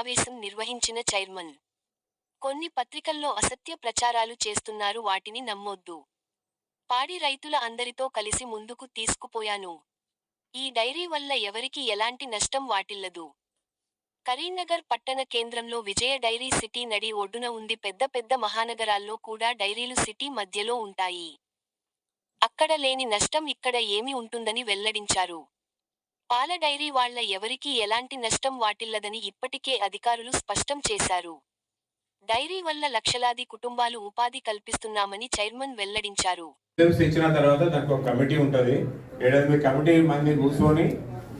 సమావేశం నిర్వహించిన చైర్మన్. కొన్ని పత్రికల్లో అసత్య ప్రచారాలు చేస్తున్నారు వాటిని నమ్మొద్దు. పాడి రైతుల అందరితో కలిసి ముందుకు తీసుకుపోయాను. ఈ డైరీ వల్ల ఎవరికి ఎలాంటి నష్టం వాటిల్లదు. కరీంనగర్ పట్టణ కేంద్రంలో విజయ డైరీ సిటీ నడి ఒడ్డున ఉంది పెద్ద పెద్ద మహానగరాల్లో కూడా డైరీలు సిటీ మధ్యలో ఉంటాయి. అక్కడ లేని నష్టం ఇక్కడ ఏమి ఉంటుందని వెల్లడించారు. పాల డైరీ వాళ్ళ ఎవరికీ ఎలాంటి నష్టం వాటిల్లదని ఇప్పటికే అధికారులు స్పష్టం చేశారు. డైరీ వల్ల లక్షలాది కుటుంబాలు ఉపాధి కల్పిస్తున్నామని చైర్మన్ వెల్లడించారు. ఇచ్చిన తర్వాత దానికి ఒక కమిటీ ఉంటుంది. ఏడాది కమిటీ మంది కూర్చొని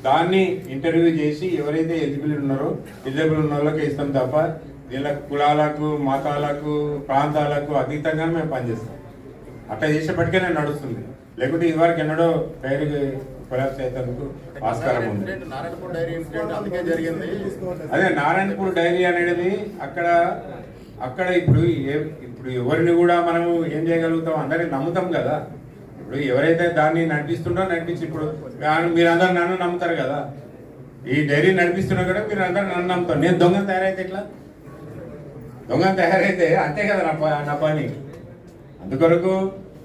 దాన్ని ఇంటర్వ్యూ చేసి ఎవరైతే ఎలిజిబుల్ ఉన్నారో ఎలిజిబుల్ ఉన్న వాళ్ళకి ఇస్తాం తప్ప దీనిలో కులాలకు మతాలకు ప్రాంతాలకు అతీతంగా మేము పనిచేస్తాం. అట్లా చేసేప్పటికే నేను నడుస్తుంది. లేకుంటే ఇదివరకు ఎన్నడో డైరీ కొలాప్స్ అవుతాను ఆస్కారం ఉంది. అదే నారాయణపూర్ డైరీ అనేది అక్కడ అక్కడ ఇప్పుడు ఇప్పుడు ఎవరిని కూడా మనము ఏం చేయగలుగుతాం? అందరిని నమ్ముతాం కదా. ఇప్పుడు ఎవరైతే దాన్ని నడిపిస్తుండో నడిపించి ఇప్పుడు మీరందరూ నన్ను నమ్ముతారు కదా. ఈ డైరీ నడిపిస్తున్నా కూడా మీరు అందరూ నన్ను నమ్ముతారు. నేను దొంగ తయారైతే ఎట్లా? దొంగ తయారైతే అంతే కదా నా పని. అందుకొరకు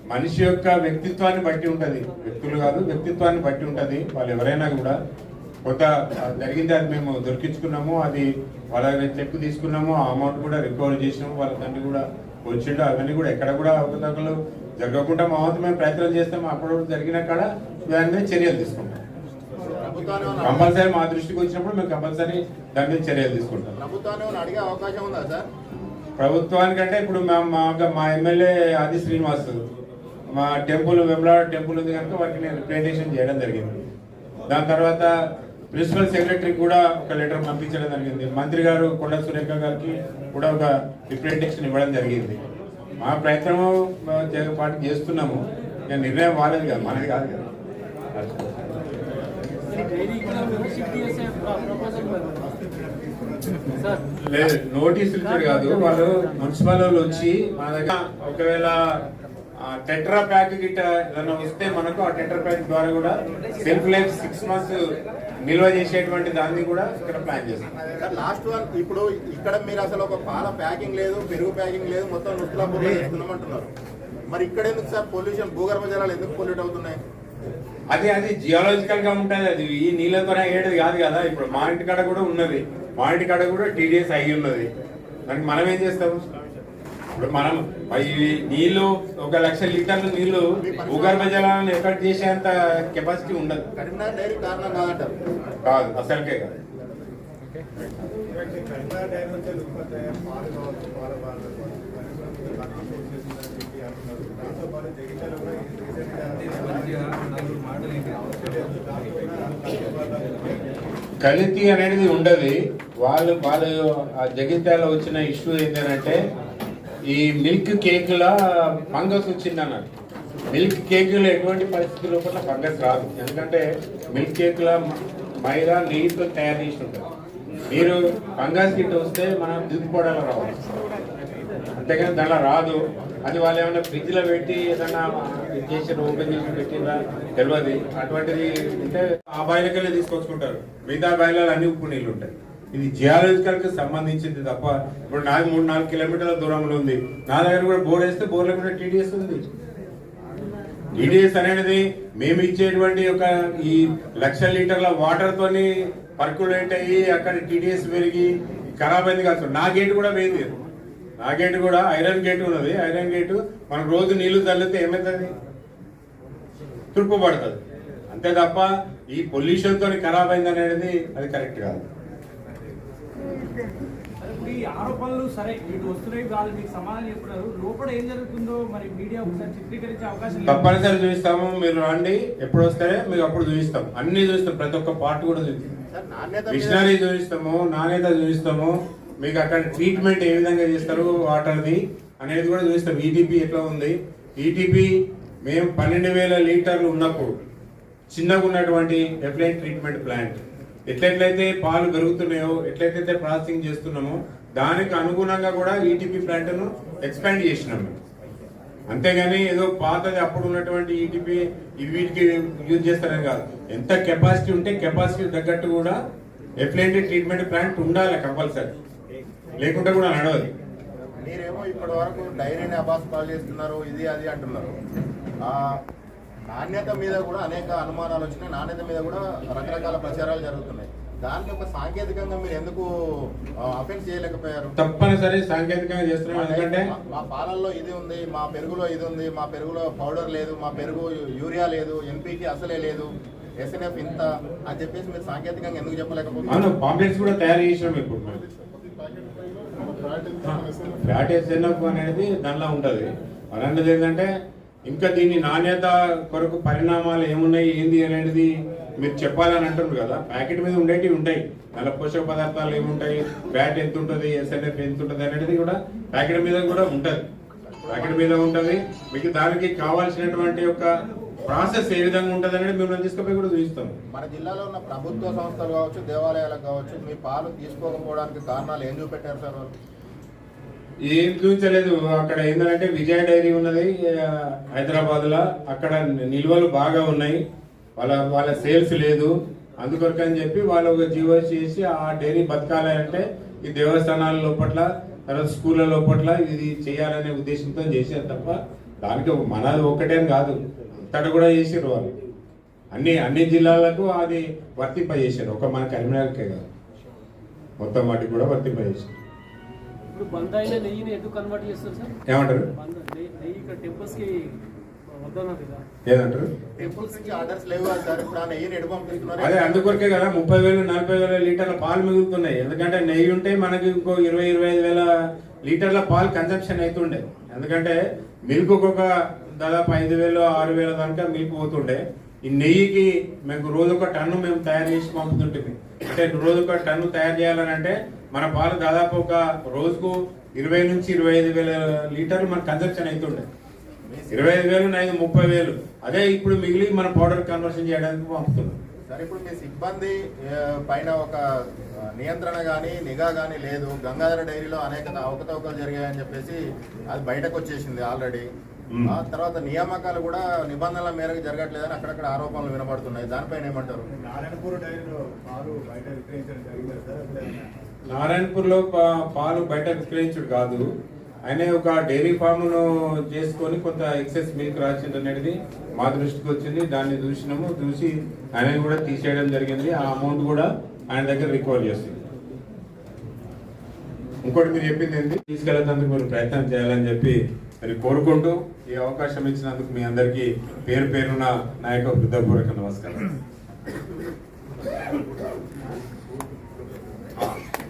మనిషి యొక్క వ్యక్తిత్వాన్ని బట్టి ఉంటది. వ్యక్తులు కాదు వ్యక్తిత్వాన్ని బట్టి ఉంటది. వాళ్ళు ఎవరైనా కూడా కొంత జరిగింది అది మేము దొరికించుకున్నాము అది వాళ్ళ చెక్ తీసుకున్నాము ఆ అమౌంట్ కూడా రికవర్ చేసినాము వాళ్ళ తండ్రి కూడా వచ్చిండు అవన్నీ కూడా ఎక్కడ కూడా అవకతవకలు జరగకుండా మా వంతు మేము ప్రయత్నం చేస్తాము అప్పుడు జరిగిన కాడ దాని మీద చర్యలు తీసుకుంటాం. కంపల్సరీ మా దృష్టికి వచ్చినప్పుడు మేము కంపల్సరీ దాని మీద చర్యలు తీసుకుంటాం. అడిగే అవకాశం ఉందా సార్? ప్రభుత్వానికంటే ఇప్పుడు మా మా ఎమ్మెల్యే ఆది శ్రీనివాస్ మా టెంపుల్ వెమ్లాడ టెంపుల్ ఉంది కనుక వాటికి నేను రిప్రజెంటేషన్ చేయడం జరిగింది. దాని తర్వాత ప్రిన్సిపల్ సెక్రటరీ కూడా ఒక లెటర్ పంపించడం జరిగింది. మంత్రి గారు కొండ సురేఖ గారికి కూడా ఒక రిప్రజెంటేషన్ ఇవ్వడం జరిగింది. మా ప్రయత్నము పాటు చేస్తున్నాము. ఇక నిర్ణయం వాళ్ళది కదా మనది కాదు లేదు నోటీసులు కాదు. వాళ్ళు మున్సిపల్ వాళ్ళు వచ్చి మన దగ్గర ఒకవేళ టెట్రా ప్యాక్ గిట్ట ఏదైనా వస్తే మనకు ఆ టెట్రా ప్యాక్ ద్వారా కూడా సెల్ఫ్ లైఫ్ సిక్స్ మంత్స్ నిల్వ చేసేటువంటి దాన్ని కూడా ఇక్కడ ప్లాన్ చేస్తాం. లాస్ట్ వన్ ఇప్పుడు ఇక్కడ మీరు అసలు ఒక పాల ప్యాకింగ్ లేదు పెరుగు ప్యాకింగ్ లేదు మొత్తం నుస్తులాపూర్ చేస్తున్నాం అంటున్నారు మరి ఇక్కడ ఎందుకు సార్ పొల్యూషన్ భూగర్భ జలాలు ఎందుకు పొల్యూట్ అవుతున్నాయి? అది అది జియాలజికల్గా ఉంటుంది అది. ఈ నీళ్ళతోనే అయ్యేది కాదు కదా. ఇప్పుడు మా ఇంటి కాడ కూడా ఉన్నది. మా ఇంటి కాడ కూడా టీడీఎస్ అయ్యి ఉన్నది. దానికి మనం ఏం చేస్తాం ఇప్పుడు మనం నీళ్ళు ఒక లక్ష లీటర్ల నీళ్ళు భూగర్భ జలాలను ఎఫెక్ట్ చేసేంత కెపాసిటీ ఉండదు. కాదు అసలుకే కాదు. కల్తీ అనేది ఉండదు. వాళ్ళు వాళ్ళు ఆ జగిత్యాల వచ్చిన ఇష్యూ ఏంటంటే ఈ మిల్క్ కేకుల ఫంగస్ వచ్చింది అన్నారు మిల్క్ కేకులు ఎటువంటి పరిస్థితి లోపల ఫంగస్ రాదు. ఎందుకంటే మిల్క్ కేకుల మైదా నెయ్యితో తయారు చేసి ఉంటారు. మీరు ఫంగస్ కిట్ వస్తే మనం దిద్దుకోవడాలు రావాలి. అంతేకాని దానిలో రాదు. అది వాళ్ళు ఏమైనా ఫ్రిడ్జ్లో పెట్టి ఏదైనా ఇది చేసి ఓపెన్ చేసి పెట్టిందా? తెలియదు అటువంటిది ఉంటే ఆ బాయిలకెళ్ళి తీసుకొచ్చుకుంటారు. మిగతా బాయిలలో అన్ని ఉప్పు నీళ్ళు ఉంటాయి. ఇది జియాలజికల్కి సంబంధించింది తప్ప ఇప్పుడు నాది మూడు నాలుగు కిలోమీటర్ల దూరంలో ఉంది. నా దగ్గర కూడా బోర్ వేస్తే బోర్లో కూడా టీడీఎస్ ఉంది. టీడీఎస్ అనేది మేము ఇచ్చేటువంటి ఒక ఈ లక్ష లీటర్ల వాటర్ తోని పర్కులేట్ అయ్యి అక్కడ టీడీఎస్ పెరిగి ఖరాబ్ అయింది కాదు నా గేట్ కూడా పోయింది నా గేట్ కూడా ఐరన్ గేట్ ఉన్నది. ఐరన్ గేట్ మనం రోజు నీళ్ళు చల్లితే ఏమవుతుంది తుడుపు పడుతుంది. అంతే తప్ప ఈ పొల్యూషన్ తోని ఖరాబ్ అయింది అనేది అది కరెక్ట్ కాదు. ఇప్పుడు ఈ ఆరోపణలు సరే ఇటు వస్తున్నాయి వాళ్ళు మీకు సమాధానం చెప్తున్నారు. లోపల ఏం జరుగుతుందో మరి మీడియా ఒకసారి చిత్రీకరించే అవకాశం. తప్పనిసరి చూపిస్తాము మీరు రండి. ఎప్పుడు వస్తారే మీకు అప్పుడు చూపిస్తాం. అన్ని చూపిస్తాం ప్రతి ఒక్క పార్ట్ కూడా చూపిస్తాం. మిషనరీ చూపిస్తాము నాణ్యత చూపిస్తాము. మీకు అక్కడ ట్రీట్మెంట్ ఏ విధంగా చేస్తారు వాటర్ది అనేది కూడా చూపిస్తాం. ఈటీపీ ఎట్లా ఉంది? ఈటీపీ మేము పన్నెండు వేల లీటర్లు ఉన్నప్పుడు చిన్నగా ఉన్నటువంటి ఎఫ్లైన్ ట్రీట్మెంట్ ప్లాంట్. ఎట్లెట్లయితే పాలు పెరుగుతున్నాయో ఎట్లయితే ప్రాసెసింగ్ చేస్తున్నామో దానికి అనుగుణంగా కూడా ఈటీపీ ప్లాంట్ను ఎక్స్పాండ్ చేసినాం. మేము. అంతేగాని ఏదో పాతది అప్పుడు ఉన్నటువంటి ఈటీపీ వీటికి యూజ్ చేస్తారని కాదు. ఎంత కెపాసిటీ ఉంటే కెపాసిటీ తగ్గట్టు కూడా ఎఫ్లెంట్ ట్రీట్మెంట్ ప్లాంట్ ఉండాలి కంపల్సరీ. లేకుంటే కూడా నడవదు. మీరేమో ఇప్పటి వరకు డైరీని అబాస్ పాలు చేస్తున్నారు ఇది అది అంటున్నారు. నాణ్యత మీద కూడా అనేక అనుమానాలు వచ్చినాయి. నాణ్యత మీద కూడా రకరకాల ప్రచారాలు జరుగుతున్నాయి. దానికి ఒక సాంకేతికంగా మీరు ఎందుకు అఫెన్స్ చేయలేకపోయారు? తప్పనిసరి సాంకేతికంగా చేస్తున్నాం. ఎందుకంటే మా- పాలల్లో ఇది ఉంది మా పెరుగులో ఇది ఉంది మా పెరుగులో పౌడర్ లేదు మా పెరుగు యూరియా లేదు ఎన్పీకి అసలే లేదు ఎస్ఎన్ఎఫ్ ఇంత అని చెప్పేసి మీరు సాంకేతికంగా ఎందుకు చెప్పలేకపోతున్నారు? పాంప్లెట్స్ కూడా తయారు చేసినాం ఇప్పుడు. Fat SNF. అనేది దానిలో ఉంటుంది. అలాంటిది ఏంటంటే ఇంకా దీని నాణ్యత కొరకు పరిణామాలు ఏమున్నాయి ఏంది అనేది మీరు చెప్పాలని అంటున్నారు కదా. ప్యాకెట్ మీద ఉండేటివి ఉంటాయి. నల్ల పోషక పదార్థాలు ఏముంటాయి బ్యాట్ ఎంత ఉంటుంది ఎస్ఎన్ఎఫ్ ఎంత ఉంటుంది అనేది కూడా ప్యాకెట్ మీద కూడా ఉంటుంది. ప్యాకెట్ మీద ఉంటుంది. మీకు దానికి కావాల్సినటువంటి యొక్క ప్రాసెస్ ఏ విధంగా ఉంటుంది అనేది మేము తీసుకుపోయి కూడా చూపిస్తాం. మన జిల్లాలో ఉన్న ప్రభుత్వ సంస్థలు కావచ్చు దేవాలయాలకు కావచ్చు మీ పాలు తీసుకోకపోవడానికి కారణాలు ఏం చూపెట్టారు సార్ వాళ్ళు? ఏం చూపించలేదు. అక్కడ ఏంటంటే విజయ డైరీ ఉన్నది హైదరాబాద్లో అక్కడ నిల్వలు బాగా ఉన్నాయి. వాళ్ళ వాళ్ళ సేల్స్ లేదు. అందుకొరకు అని చెప్పి వాళ్ళు ఒక జీవో చేసి ఆ డైరీ బతకాలి అంటే ఈ దేవస్థానాల లోపట్ల తర్వాత స్కూళ్ళ లోపట్ల ఇది చేయాలనే ఉద్దేశంతో చేశారు తప్ప దానికి మనది ఒక్కటే అని కాదు. అంతటా కూడా చేసారు వాళ్ళు. అన్ని అన్ని జిల్లాలకు అది వర్తింపజేశారు. ఒక మన కరీంనగర్కే కాదు. మొత్తం వాటికి కూడా వర్తింపజేశారు. ఇప్పుడు బంద్ అయిన నెయ్యిని ఎందుకు కన్వర్ట్ చేస్తారు సార్? ఏమంటారు? నెయ్యి ఇక్కడ టెంపుల్స్కి అదే అందుకొరకే కదా ముప్పై వేలు నలభై వేల లీటర్ల పాలు మిగులుతున్నాయి. ఎందుకంటే నెయ్యి ఉంటే మనకి ఇంకో ఇరవై ఇరవై ఐదు వేల లీటర్ల పాలు కన్సంప్షన్ అవుతుండే. ఎందుకంటే మిల్క్ ఒక దాదాపు ఐదు వేలు ఆరు వేల దాకా మిల్క్ పోతుండే. ఈ నెయ్యికి మేము రోజు ఒక టన్ను మేము తయారు చేసి పంపుతుంటుంది అంటే రోజు ఒక టన్ను తయారు చేయాలని అంటే మన పాలు దాదాపు ఒక రోజుకు ఇరవై నుంచి ఇరవై ఐదు వేల లీటర్లు మన కన్సెప్షన్ అవుతుండే ఇరవై ఐదు వేలు నైదు ముప్పై వేలు. అదే ఇప్పుడు మిగిలి మన పౌడర్ కన్వర్షన్ చేయడానికి పంపుతున్నాం. సార్ ఇప్పుడు మీ సిబ్బంది పైన ఒక నియంత్రణ కానీ నిఘా కానీ లేదు. గంగాధర డైరీలో అనేక అవకతవకలు జరిగాయని చెప్పేసి అది బయటకు వచ్చేసింది ఆల్రెడీ. ఆ తర్వాత నియామకాలు కూడా నిబంధనల మేరకు జరగట్లేదని అక్కడక్కడ ఆరోపణలు వినబడుతున్నాయి. దానిపైన ఏమంటారు? నారాయణపూర్ డైరీలో పాలు బయట విక్రయించడం జరిగింది సార్? ఎప్పుడైనా? నారాయణపూర్లో పాలు బయట విక్రయించుడు కాదు. ఆయన ఒక డైరీ ఫామ్ను చేసుకొని కొంత ఎక్సెస్ మిల్క్ రాసిండు అనేది మా దృష్టికి వచ్చింది. దాన్ని చూసినాము. చూసి ఆయన కూడా తీసేయడం జరిగింది. ఆ అమౌంట్ కూడా ఆయన దగ్గర రికవర్ చేస్తుంది ఇంకోటి మీరు చెప్పింది ఏంటి? తీసుకెళ్ళేందుకు మీరు ప్రయత్నం చేయాలని చెప్పి మరి కోరుకుంటూ ఈ అవకాశం ఇచ్చినందుకు మీ అందరికీ పేరు పేరున నా యొక్క హృదయపూర్వక నమస్కారం.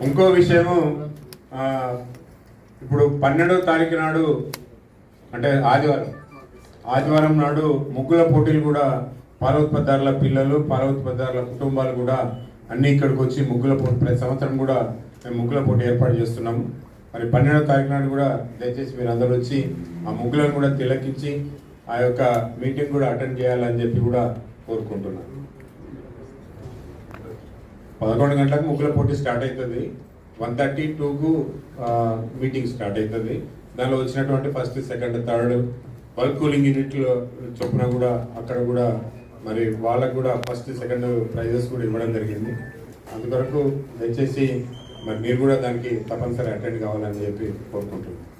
ఇంకో విషయము ఇప్పుడు పన్నెండో తారీఖు నాడు అంటే ఆదివారం ఆదివారం నాడు ముగ్గుల పోటీలు కూడా పాల పిల్లలు పాల కుటుంబాలు కూడా అన్ని ఇక్కడికి వచ్చి ముగ్గుల పోటీ ప్రతి సంవత్సరం కూడా మేము ముగ్గుల పోటీ ఏర్పాటు చేస్తున్నాము. మరి పన్నెండవ తారీఖు నాడు కూడా దయచేసి మీరు అందరూ వచ్చి ఆ ముగ్గులను కూడా తిలకించి ఆ యొక్క మీటింగ్ కూడా అటెండ్ చేయాలని చెప్పి కూడా కోరుకుంటున్నాను. పదకొండు గంటలకు ముగ్గుల పోటీ స్టార్ట్ అవుతుంది. వన్ థర్టీ టూకు మీటింగ్ స్టార్ట్ అవుతుంది. దానిలో వచ్చినటువంటి first second third bulk cooling యూనిట్లో చొప్పున కూడా అక్కడ కూడా మరి వాళ్ళకు కూడా ఫస్ట్ సెకండ్ ప్రైజెస్ కూడా ఇవ్వడం జరిగింది. అందుకొరకు దయచేసి మరి మీరు కూడా దానికి తప్పనిసరి అటెండ్ కావాలని చెప్పి కోరుకుంటున్నాను